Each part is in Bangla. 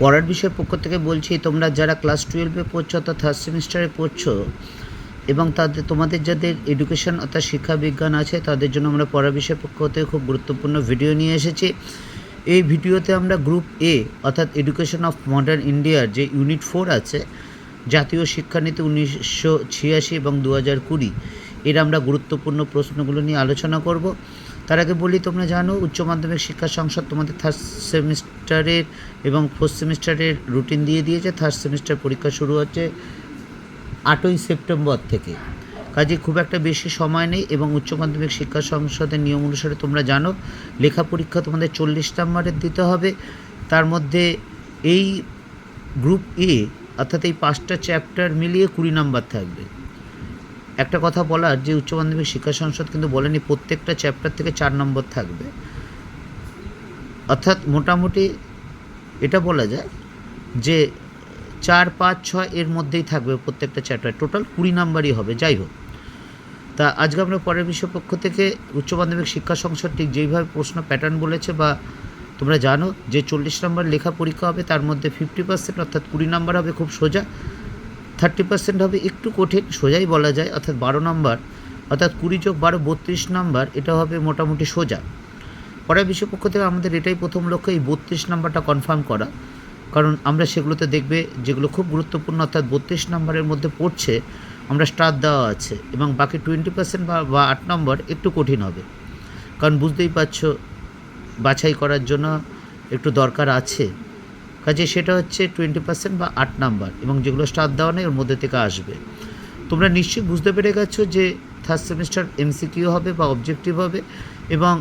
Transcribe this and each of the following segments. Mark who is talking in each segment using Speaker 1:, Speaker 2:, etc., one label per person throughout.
Speaker 1: পড়ার বিষয়ের পক্ষ থেকে বলছি, তোমরা যারা ক্লাস টুয়েলভে পড়ছো অর্থাৎ থার্ড সেমিস্টারে পড়ছো এবং তাদের, তোমাদের যাদের এডুকেশন অর্থাৎ শিক্ষা বিজ্ঞান আছে, তাদের জন্য আমরা পড়ার বিষয়ের পক্ষ থেকে খুব গুরুত্বপূর্ণ ভিডিও নিয়ে এসেছি। এই ভিডিওতে আমরা গ্রুপ এ অর্থাৎ এডুকেশন অফ মডার্ন ইন্ডিয়ার যে ইউনিট ফোর আছে, জাতীয় শিক্ষানীতি উনিশশো ছিয়াশি এবং দু হাজার কুড়ি, এর আমরা গুরুত্বপূর্ণ প্রশ্নগুলো নিয়ে আলোচনা করব। তার আগে বলি, তোমরা জানো, উচ্চ মাধ্যমিক শিক্ষা সংসদ তোমাদের থার্ড সেমিস্টারের এবং ফোর্থ সেমিস্টারের রুটিন দিয়ে দিয়েছে। থার্ড সেমিস্টার পরীক্ষা শুরু হচ্ছে আটই সেপ্টেম্বর থেকে। কাজে খুব একটা বেশি সময় নেই এবং উচ্চ মাধ্যমিক শিক্ষা সংসদের নিয়ম অনুসারে তোমরা জানো, লেখা পরীক্ষা তোমাদের চল্লিশ নাম্বারের দিতে হবে। তার মধ্যে এই গ্রুপ এ অর্থাৎ এই পাঁচটা চ্যাপ্টার মিলিয়ে কুড়ি নাম্বার থাকবে। একটা কথা বলার, যে উচ্চ মাধ্যমিক শিক্ষা সংসদ কিন্তু বলেনি প্রত্যেকটা চ্যাপ্টার থেকে চার নম্বর থাকবে। অর্থাৎ মোটামুটি এটা বলা যায় যে চার, পাঁচ, ছয় এর মধ্যেই থাকবে প্রত্যেকটা চ্যাপ্টার টোটাল কুড়ি নাম্বারই হবে, যাই হোক। তা আজকে আমরা পরের বিষয় পক্ষ থেকে উচ্চ মাধ্যমিক শিক্ষা সংসদ ঠিক যেইভাবে প্রশ্ন প্যাটার্ন বলেছে বা তোমরা জানো যে চল্লিশ নম্বর লেখা পরীক্ষা হবে, তার মধ্যে ফিফটি পার্সেন্ট অর্থাৎ কুড়ি নাম্বার হবে খুব সোজা। থার্টি পার্সেন্ট হবে একটু কঠিন, সোজাই বলা যায়, অর্থাৎ বারো নম্বর, অর্থাৎ কুড়ি যোগ বারো, বত্রিশ নাম্বার, এটা হবে মোটামুটি সোজা। পরের বিষয় পক্ষ থেকে আমাদের এটাই প্রথম লক্ষ্য, এই বত্রিশ নাম্বারটা কনফার্ম করা। কারণ আমরা সেগুলোতে দেখবে যেগুলো খুব গুরুত্বপূর্ণ, অর্থাৎ বত্রিশ নম্বরের মধ্যে পড়ছে, আমরা স্টার দেওয়া আছে এবং বাকি টোয়েন্টি পার্সেন্ট বা আট নম্বর একটু কঠিন হবে। কারণ বুঝতেই পারছ, বাছাই করার জন্য একটু দরকার আছে। কাজে সেটা হচ্ছে টোয়েন্টি পার্সেন্ট বা আট নাম্বার এবং যেগুলো স্টার দেওয়া নেই, ওর মধ্যে থেকে আসবে। তোমরা নিশ্চয়ই বুঝতে পেরে গেছো যে থার্ড সেমিস্টার এমসিকিউ হবে বা অবজেক্টিভ হবে এবং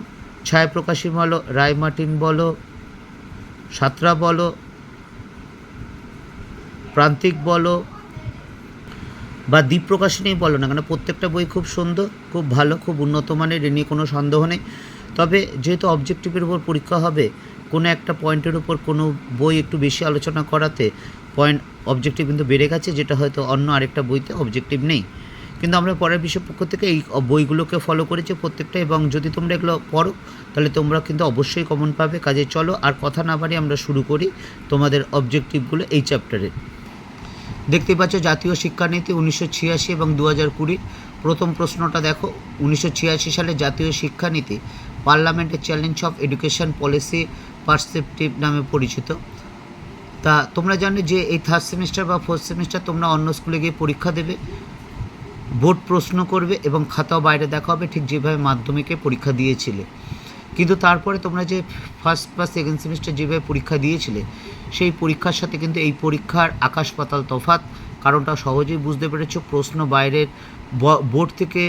Speaker 1: ছায়াপ্রকাশী বলো, রায় মার্টিন বলো, সাতরা বলো, প্রান্তিক বলো বা দ্বীপ প্রকাশনীই বলো না কেন, প্রত্যেকটা বই খুব সুন্দর, খুব ভালো, খুব উন্নত মানের, এ নিয়ে কোনো সন্দেহ নেই। তবে যেহেতু অবজেক্টিভের উপর পরীক্ষা হবে কোনো একটা পয়েন্টের উপর কোনো বই একটু বেশি আলোচনা করাতে পয়েন্ট অবজেক্টিভ কিন্তু বেড়ে গেছে, যেটা হয়তো অন্য আরেকটা বইতে অবজেক্টিভ নেই। কিন্তু আমরা পরের বিষয় পক্ষ থেকে এই বইগুলোকে ফলো করেছি প্রত্যেকটা এবং যদি তোমরা এগুলো পড়ো, তাহলে তোমরা কিন্তু অবশ্যই কমন পাবে। কাজে চলো, আর কথা না বাড়ি আমরা শুরু করি তোমাদের অবজেক্টিভগুলো এই চ্যাপ্টারের দেখতে পাচ্ছ জাতীয় শিক্ষানীতি উনিশশো ছিয়াশি এবং দু হাজার কুড়ির প্রথম প্রশ্নটা দেখো, উনিশশো ছিয়াশি সালে জাতীয় শিক্ষানীতি, পার্লামেন্টের challenge of education policy perspective নামে পরিচিত। তা তোমরা জানো যে এই থার্ড সেমিস্টার বা ফোর্থ সেমিস্টার তোমরা অন্য স্কুলে গিয়ে পরীক্ষা দেবে বোর্ড প্রশ্ন করবে এবং খাতাও বাইরে দেখা হবে ঠিক যেভাবে মাধ্যমিকে পরীক্ষা দিয়েছিলে। কিন্তু তারপরে তোমরা যে ফার্স্ট বা সেকেন্ড সেমিস্টার যেভাবে পরীক্ষা দিয়েছিলে, সেই পরীক্ষার সাথে কিন্তু এই পরীক্ষার আকাশ পাতাল তফাৎ, কারণটা সহজেই বুঝতে পেরেছ, প্রশ্ন বাইরের বোর্ড থেকে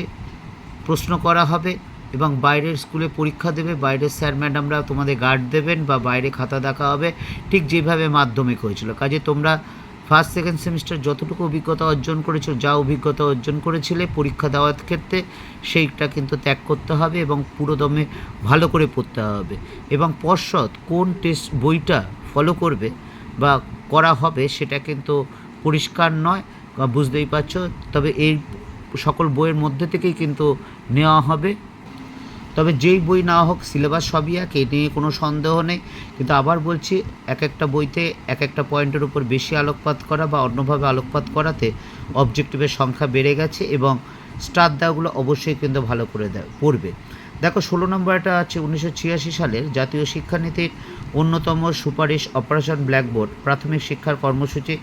Speaker 1: প্রশ্ন করা হবে। এবং বাইরের স্কুলে পরীক্ষা দেবে, বাইরের স্যার ম্যাডামরা তোমাদের গার্ড দেবেন বা বাইরে খাতা দেখা হবে। ঠিক যেভাবে মাধ্যমিক হয়েছিল। কাজে তোমরা ফার্স্ট সেকেন্ড সেমিস্টার যতটুকু অভিজ্ঞতা অর্জন করেছ, যা অভিজ্ঞতা অর্জন করেছিলে পরীক্ষা দেওয়ার ক্ষেত্রে, সেইটা কিন্তু ত্যাগ করতে হবে এবং পুরোদমে ভালো করে পড়তে হবে। এবং পর্ষদ কোন টেস্ট বইটা ফলো করবে বা করা হবে, সেটা কিন্তু পরিষ্কার নয়, বা বুঝতেই পারছ। তবে এই সকল বইয়ের মধ্যে থেকেই কিন্তু নেওয়া হবে। তবে যেই বই না হোক, সিলেবাস সবই এক এ নিয়ে কোনো সন্দেহ নেই। কিন্তু আবার বলছি, এক একটা বইতে এক একটা পয়েন্টের উপর বেশি আলোকপাত করা বা অন্যভাবে আলোকপাত করাতে অবজেক্টিভের সংখ্যা বেড়ে গেছে এবং স্টার দেওয়াগুলো অবশ্যই কিন্তু ভালো করে দেয় পড়বে। দেখো, ষোলো নম্বরটা আছে উনিশশো ছিয়াশি সালের জাতীয় শিক্ষানীতির অন্যতম সুপারিশ অপারেশন ব্ল্যাকবোর্ড। প্রাথমিক শিক্ষার কর্মসূচি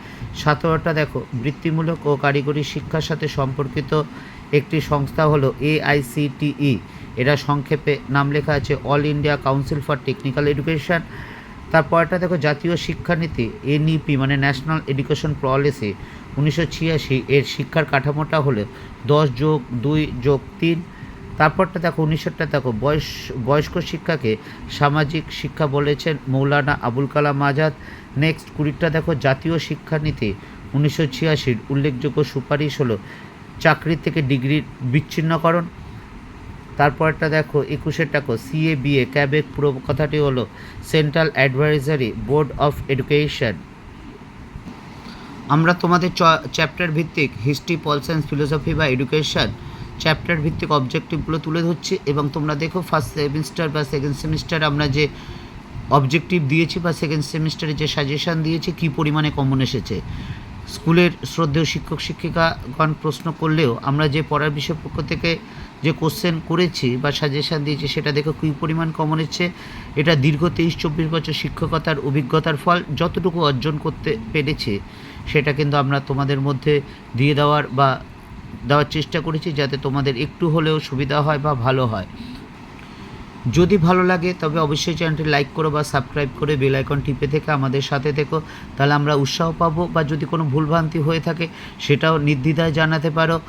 Speaker 1: সতেরোটা দেখো, বৃত্তিমূলক ও কারিগরি শিক্ষার সাথে সম্পর্কিত একটি সংস্থা হলো এআইসিটিই। এরা সংক্ষেপে নাম লেখা আছে all India council for technical education. তারপরটা দেখো, জাতীয় শিক্ষানীতি, এনইপি মানে ন্যাশনাল এডুকেশন পলিসি। উনিশশো ছিয়াশি এর শিক্ষার কাঠামোটা হলো দশ যোগ দুই যোগ তিন তারপরটা দেখো উনিশশোটা দেখো, বয়স, বয়স্ক শিক্ষাকে সামাজিক শিক্ষা বলেছেন মৌলানা আবুল কালাম আজাদ। নেক্সট কুড়িটা দেখো, জাতীয় শিক্ষানীতি, উনিশশো ছিয়াশির উল্লেখযোগ্য সুপারিশ হলো চাকরি থেকে ডিগ্রির বিচ্ছিন্নকরণ। তারপরটা দেখো একুশের টাকো সিএ বিএ ক্যাবেক পুরো কথাটি হলো central advisory board of education আমরা তোমাদের চ্যাপ্টার ভিত্তিক হিস্ট্রি পল সায়েন্স ফিলোসফি বা এডুকেশন চ্যাপ্টার ভিত্তিক অবজেক্টিভগুলো তুলে ধরছি এবং তোমরা দেখো ফার্স্ট সেমিস্টার বা সেকেন্ড সেমিস্টার আমরা যে অবজেক্টিভ দিয়েছি বা সেকেন্ড সেমিস্টারে যে সাজেশান দিয়েছি, কী পরিমাণে কমন এসেছে। স্কুলের শ্রদ্ধেয় শিক্ষক, শিক্ষিকাগণ প্রশ্ন করলেও আমরা যে পড়ার বিষয় পক্ষ থেকে যে কোশ্চেন করেছি বা সাজেশান দিয়েছি, সেটা দেখে কী পরিমাণ কমন এসেছে। এটা দীর্ঘ তেইশ, চব্বিশ বছর শিক্ষকতার অভিজ্ঞতার ফল, যতটুকু অর্জন করতে পেরেছি, সেটা কিন্তু আমরা তোমাদের মধ্যে দিয়ে দেওয়ার বা দেওয়ার চেষ্টা করেছি যাতে তোমাদের একটু হলেও সুবিধা হয় বা ভালো হয়। যদি ভালো লাগে, তবে অবশ্যই চ্যানেলটি লাইক করো বা সাবস্ক্রাইব করে বেল আইকন টিপে থেকে আমাদের সাথে থেকো। তাহলে আমরা উৎসাহ পাবো বা যদি কোনো ভুলভ্রান্তি হয়ে থাকে, সেটাও নির্দ্বিধায় জানাতে পারো।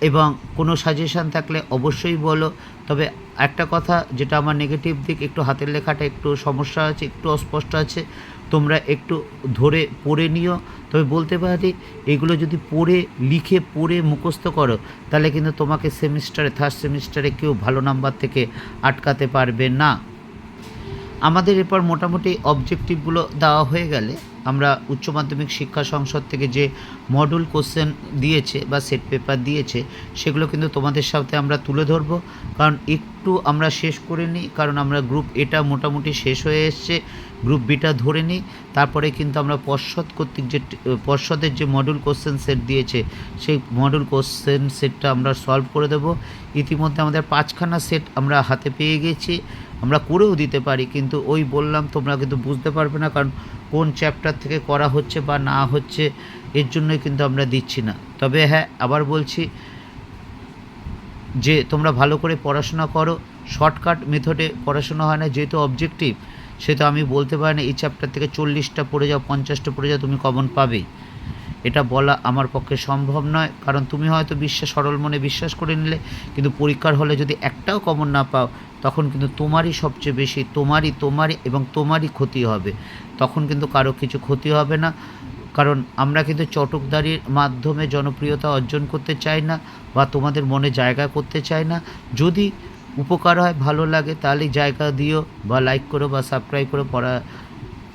Speaker 1: এবং কোনো সাজেশান থাকলে অবশ্যই বলো। তবে একটা কথা যেটা আমার নেগেটিভ দিক, একটু হাতের লেখাটা একটু সমস্যা আছে, একটু অস্পষ্ট আছে, তোমরা একটু ধরে পড়ে নিও। তবে বলতে পারি, এগুলো যদি পড়ে, লিখে পড়ে মুখস্থ করো, তাহলে কিন্তু তোমাকে সেমিস্টারে থার্ড সেমিস্টারে কেউ ভালো নাম্বার থেকে আটকাতে পারবে না। আমাদের এরপর মোটামুটি অবজেক্টিভগুলো দেওয়া হয়ে গেলে আমরা উচ্চ মাধ্যমিক শিক্ষা সংসদ থেকে যে মডুল কোশ্চেন দিয়েছে বা সেট পেপার দিয়েছে, সেগুলো কিন্তু তোমাদের সাথে আমরা তুলে ধরবো। কারণ একটু আমরা শেষ করে নিই, কারণ আমরা গ্রুপ এটা মোটামুটি শেষ হয়ে এসছে গ্রুপ বিটা ধরে নিই। তারপরে কিন্তু আমরা পর্ষদ কর্তৃক যে, পর্ষদের যে মডুল কোশ্চেন সেট দিয়েছে, সেই মডুল কোশ্চেন সেটটা আমরা সলভ করে দেবো। ইতিমধ্যে আমাদের পাঁচখানা সেট আমরা হাতে পেয়ে গেছি, আমরা করেও দিতে পারি, কিন্তু ওই বললাম তোমরা কিন্তু বুঝতে পারবে না, কারণ কোন চ্যাপ্টার থেকে করা হচ্ছে বা না হচ্ছে, এর জন্যই কিন্তু আমরা দিচ্ছি না। তবে হ্যাঁ আবার বলছি যে তোমরা ভালো করে পড়াশোনা করো শর্টকাট মেথডে পড়াশোনা হয় না, যেহেতু অবজেক্টিভ সেহেতু আমি বলতে পারি না, এই চ্যাপ্টার থেকে চল্লিশটা পড়ে যাও, পঞ্চাশটা পড়ে যাও, তুমি কমন পাবেই। এটা বলা আমার পক্ষে সম্ভব নয়, কারণ তুমি হয়তো বিশ্বাস, সরল মনে বিশ্বাস করে নিলে, কিন্তু পরীক্ষার হলে যদি একটাও কমন না পাও, তখন কিন্তু তোমারই সবচেয়ে বেশি, তোমারই তোমারই এবং তোমারই ক্ষতি হবে। তখন কিন্তু কারও কিছু ক্ষতি হবে না। কারণ আমরা কিন্তু চটকদারির মাধ্যমে জনপ্রিয়তা অর্জন করতে চাই না বা তোমাদের মনে জায়গা করতে চাই না। যদি উপকার হয়, ভালো লাগে, তাহলেই জায়গা দিও বা লাইক করো বা সাবস্ক্রাইব করো। পড়া,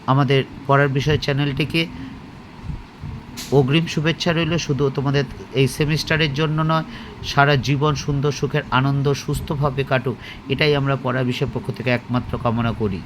Speaker 1: আমাদের পড়ার বিষয় চ্যানেলটিকে। অগ্রিম শুভেচ্ছা রইল, শুধু তোমাদের এই সেমিস্টারের জন্য নয়, সারা জীবন সুন্দর সুখের আনন্দ সুস্থভাবে কাটুক। এটাই আমরা পড়া বিষয় পক্ষ থেকে একমাত্র কামনা করি।